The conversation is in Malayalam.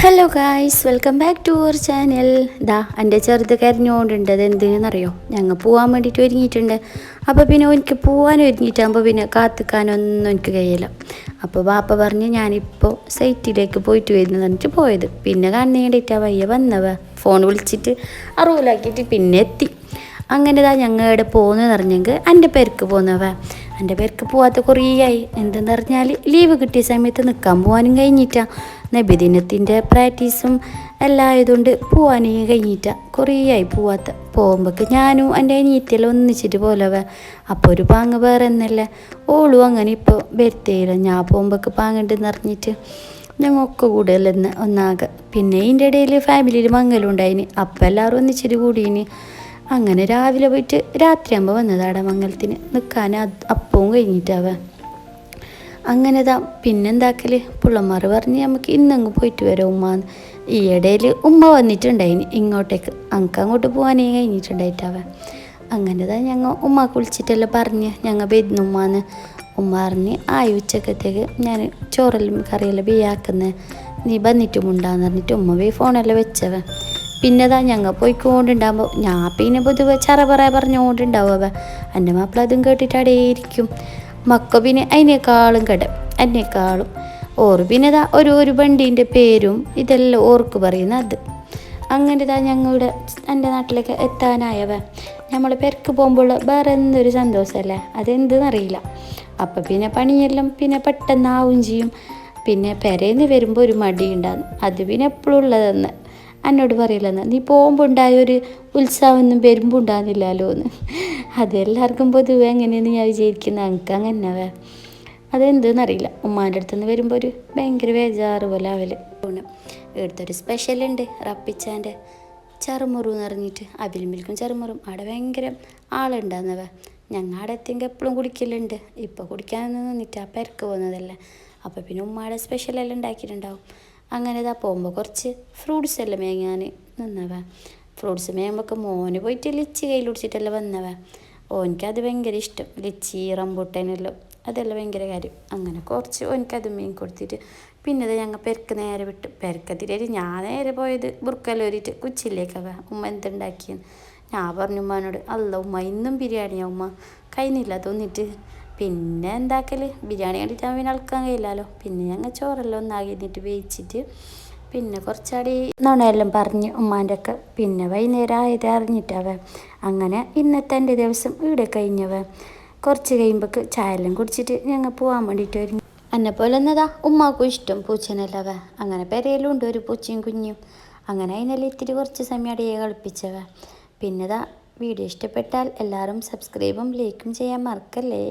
Hello guys welcome back to our channel ദാ എന്റെ ചെറുത് കരഞ്ഞുകൊണ്ടുണ്ട് അത് എന്തിനെന്നറിയോ ഞങ്ങൾ പോകാൻ വേണ്ടിയിട്ട് ഒരുങ്ങിയിട്ടുണ്ട്. അപ്പോൾ പിന്നെ എനിക്ക് പോകാൻ ഒരുങ്ങിയിട്ടാകുമ്പോൾ പിന്നെ കാത്തിക്കാനൊന്നും എനിക്ക് കഴിയില്ല. അപ്പോൾ ബാപ്പ പറഞ്ഞ് ഞാനിപ്പോൾ സൈറ്റിലേക്ക് പോയിട്ട് വരുന്നു എന്നിട്ട് പോയത്. പിന്നെ കാണുന്ന വേണ്ടിയിട്ടാ വയ്യ വന്നവ ഫോൺ വിളിച്ചിട്ട് അറിവിലാക്കിയിട്ട് പിന്നെ എത്തി. അങ്ങനെ ഇതാ ഞങ്ങൾ ഇവിടെ പോകുന്നത് പറഞ്ഞെങ്കിൽ എന്റെ പേർക്ക് പോകുന്നവ എന്റെ പേർക്ക് പോവാത്ത കുറേ ആയി എന്തെന്ന് പറഞ്ഞാൽ ലീവ് കിട്ടിയ സമയത്ത് നിൽക്കാൻ പോകാനും കഴിഞ്ഞിട്ട. നബിദിനത്തിന്റെ പ്രാക്ടീസും എല്ലാം ആയതുകൊണ്ട് പോവാനേ കഴിഞ്ഞിട്ട കുറേ ആയി പോവാത്ത. പോകുമ്പോൾക്ക് ഞാനും എന്റെ അനിയത്തിയെല്ലാം ഒന്നിച്ചിട്ട് പോലവ. അപ്പോൾ ഒരു പാങ്ങ് വേറെ എന്നല്ലേ. ഓളും അങ്ങനെ ഇപ്പോൾ വരുത്തേയില്ല ഞാൻ പോകുമ്പോൾക്ക് പാങ്ങുണ്ടെന്ന് അറിഞ്ഞിട്ട് ഞങ്ങൾക്ക് കൂടുതലെന്ന് ഒന്നാകെ. പിന്നെ ഇതിന്റെ ഇടയിൽ ഫാമിലിയിൽ മംഗലുണ്ടായിന് അപ്പം എല്ലാവരും ഒന്നിച്ചിട്ട് കൂടീന്. അങ്ങനെ രാവിലെ പോയിട്ട് രാത്രിയാകുമ്പോൾ വന്നതാടാ മംഗലത്തിന്. നിൽക്കാൻ അപ്പവും കഴിഞ്ഞിട്ടാവ അങ്ങനെ താ പിന്നെന്താക്കൽ? പുള്ളന്മാർ പറഞ്ഞ് നമുക്ക് ഇന്നങ്ങ് പോയിട്ട് വരാം ഉമ്മ ഈ ഇടയിൽ ഉമ്മ വന്നിട്ടുണ്ടായിന് ഇങ്ങോട്ടേക്ക്. അങ്ങക്ക് അങ്ങോട്ട് പോകാനേ കഴിഞ്ഞിട്ടുണ്ടായിട്ടാവ അങ്ങനെ താ ഞങ്ങൾ ഉമ്മ കുളിച്ചിട്ടെല്ലാം പറഞ്ഞ്. ഞങ്ങൾ വരുന്നു ഉമ്മാന്ന്. ഉമ്മ പറഞ്ഞ് ആയി ഉച്ചക്കത്തേക്ക് ഞാൻ ചോറെല്ലാം കറിയെല്ലാം ബിയാക്കുന്ന നീ വന്നിട്ടും ഉണ്ടാന്ന് പറഞ്ഞിട്ട് ഉമ്മ പോയി ഫോണെല്ലാം വെച്ചവ പിന്നെ ഞങ്ങൾ ഞങ്ങൾ പോയിക്കൊണ്ടുണ്ടാകുമ്പോൾ ഞാൻ പിന്നെ പൊതുവെ ചറ പറ പറഞ്ഞുകൊണ്ടുണ്ടാവുക എന്റെ മാപ്പിള അതും കേട്ടിട്ട് അവിടെ ഇരിക്കും മക്ക പിന്നെ അതിനേക്കാളും കട എന്നെക്കാളും ഓറ് പിന്നെ ഇതാ ഒരു ഒരു വണ്ടീന്റെ പേരും ഇതെല്ലാം ഓർക്ക് പറയുന്ന അത്. അങ്ങനെ ഇതാ ഞങ്ങളുടെ എന്റെ നാട്ടിലേക്ക് എത്താനായവ. നമ്മൾ പെരക്ക് പോകുമ്പോൾ വേറെ എന്തൊരു സന്തോഷമല്ലേ അതെന്തെന്നറിയില്ല. അപ്പം പിന്നെ പണിയെല്ലാം പിന്നെ പെട്ടെന്നാവും ചെയ്യും. പിന്നെ പെരേന്ന് വരുമ്പോൾ ഒരു മടി ഉണ്ടാകും അത് പിന്നെ എപ്പോഴും ഉള്ളതെന്ന്. എന്നോട് പറയില്ലെന്ന് നീ പോകുമ്പോൾ ഉണ്ടായ ഒരു ഉത്സവമൊന്നും വരുമ്പോൾ ഉണ്ടാകുന്നില്ലല്ലോ എന്ന്. അതെല്ലാവർക്കും പൊതുവെ എങ്ങനെയെന്ന് ഞാൻ വിചാരിക്കുന്നത്. എനിക്ക് അങ്ങനെ അതെന്തെന്നറിയില്ല ഉമ്മാന്റെ അടുത്തുനിന്ന് വരുമ്പോൾ ഒരു ഭയങ്കര ബേജാറ് പോലെ അവൽ ഒരു സ്പെഷ്യൽ ഉണ്ട്. റപ്പിച്ചാന്റെ ചെറുമുറു എന്ന് പറഞ്ഞിട്ട് അവിൽ മിൽക്കും ചെറുമുറും. അവിടെ ഭയങ്കര ആളുണ്ടാകുന്നവ ഞങ്ങൾ അവിടെ എത്തിയെങ്കിൽ എപ്പോഴും കുടിക്കലുണ്ട്. ഇപ്പോൾ കുടിക്കാൻ നിന്നിട്ട് ആ പെരക്ക് പോകുന്നതല്ലേ. അപ്പോൾ പിന്നെ ഉമ്മയുടെ സ്പെഷ്യലെല്ലാം ഉണ്ടാക്കിയിട്ടുണ്ടാവും. അങ്ങനെ ഇതാ പോകുമ്പോൾ കുറച്ച് ഫ്രൂട്ട്സ് എല്ലാം മേങ്ങാൻ നിന്നവ? ഫ്രൂട്ട്സ് മേയുമ്പോൾ മോന് പോയിട്ട് ലിച്ചി കയ്യിൽ പിടിച്ചിട്ടെല്ലാം വന്നവ? ഓനിക്കത് ഭയങ്കര ഇഷ്ടം. ലിച്ചി റംബൂട്ടേനെല്ലാം അതെല്ലാം ഭയങ്കര കാര്യം. അങ്ങനെ കുറച്ച് ഓനിക്കത് മീൻ കൊടുത്തിട്ട് പിന്നെ അത് ഞങ്ങൾ പെരക്ക് നേരെ വിട്ടു. പെരക്കത്തിലേക്ക് ഞാൻ നേരെ പോയത് ബുർക്കലോരിട്ട് കുച്ചിലേക്കവ. ഉമ്മ എന്തുണ്ടാക്കിയെന്ന്? ഞാൻ പറഞ്ഞു ഉമ്മാനോട് അല്ല ഉമ്മ ഇന്നും ബിരിയാണിയാ ഉമ്മ. കഴിഞ്ഞില്ല തോന്നിട്ട്. പിന്നെ എന്താക്കൽ ബിരിയാണി കണ്ടിട്ട് പിന്നെ അളക്കാൻ കഴിയില്ലല്ലോ. പിന്നെ ഞങ്ങൾ ചോറെല്ലാം ഒന്നാകിന്നിട്ട് വേവിച്ചിട്ട് പിന്നെ കുറച്ചാടി നുണയെല്ലാം പറഞ്ഞ് ഉമ്മാന്റെ ഒക്കെ പിന്നെ വൈകുന്നേരം ആയത് അറിഞ്ഞിട്ടവ അങ്ങനെ ഇന്നത്തെ എന്റെ ദിവസം ഇവിടെ കഴിഞ്ഞവ കുറച്ച് കഴിയുമ്പോൾ ചായ എല്ലാം കുടിച്ചിട്ട് ഞങ്ങൾ പോകാൻ വേണ്ടിയിട്ട് വരും എന്നെ പോലെ എന്നതാ ഉമ്മാക്കും ഇഷ്ടം പൂച്ചനല്ലവ അങ്ങനെ പെരയിലും ഉണ്ട് ഒരു പൂച്ചയും കുഞ്ഞും. അങ്ങനെ അതിനെല്ലാം ഇത്തിരി കുറച്ച് സമയം അടിയെ കളിപ്പിച്ചവ പിന്നെതാ വീഡിയോ ഇഷ്ടപ്പെട്ടാൽ എല്ലാവരും സബ്സ്ക്രൈബും ലൈക്കും ചെയ്യാൻ മറക്കല്ലേ?